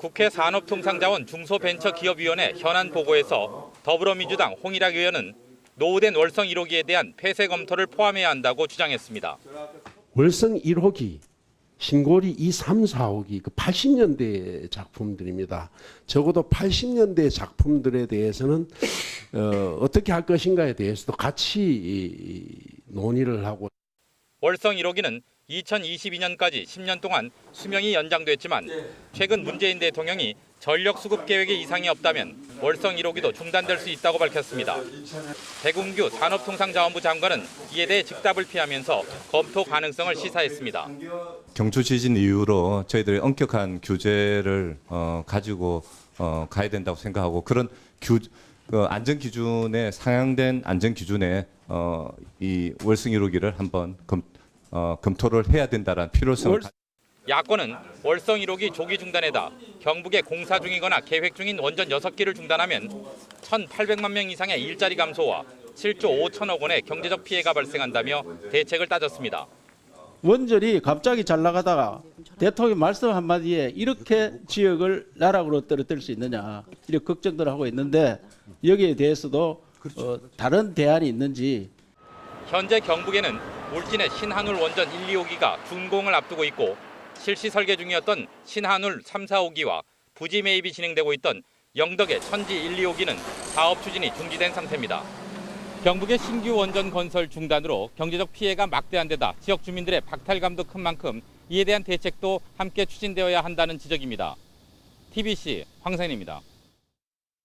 국회 산업통상자원 중소벤처기업위원회 현안 보고에서 더불어민주당 홍일학 의원은 노후된 월성 1호기에 대한 폐쇄 검토를 포함해야 한다고 주장했습니다. 월성 1호기, 신고리 2, 3, 4호기 그 80년대 작품들입니다. 적어도 80년대 작품들에 대해서는 어, 어떻게 할 것인가에 대해서도 같이 이, 논의를 하고 월성 1호기는 2022년까지 10년 동안 수명이 연장됐지만 최근 문재인 대통령이 전력 수급 계획에 이상이 없다면 월성 1호기도 중단될 수 있다고 밝혔습니다. 백운규 산업통상자원부 장관은 이에 대해 즉답을 피하면서 검토 가능성을 시사했습니다. 경주 지진 이후로 저희들이 엄격한 규제를 어, 가지고 어, 가야 된다고 생각하고 그런 규 그 안전 기준에 상향된 안전 기준에 어, 이 월성 1호기를 한번 검, 어, 검토를 해야 된다는 필요성을 가- 야권은 월성 1호기 조기 중단에다 경북에 공사 중이거나 계획 중인 원전 6기를 중단하면 1,800만 명 이상의 일자리 감소와 7조 5천억 원의 경제적 피해가 발생한다며 대책을 따졌습니다. 원전이 갑자기 잘 나가다가 대통령 말씀 한마디에 이렇게 지역을 나락으로 떨어뜨릴 수 있느냐 이렇게 걱정들 하고 있는데 여기에 대해서도 어, 다른 대안이 있는지. 현재 경북에는 울진의 신한울 원전 1, 2호기가 준공을 앞두고 있고 실시 설계 중이었던 신한울 3, 4호기와 부지 매입이 진행되고 있던 영덕의 천지 1, 2호기는 사업 추진이 중지된 상태입니다. 경북의 신규 원전 건설 중단으로 경제적 피해가 막대한 데다 지역 주민들의 박탈감도 큰 만큼 이에 대한 대책도 함께 추진되어야 한다는 지적입니다. TBC 황상인입니다.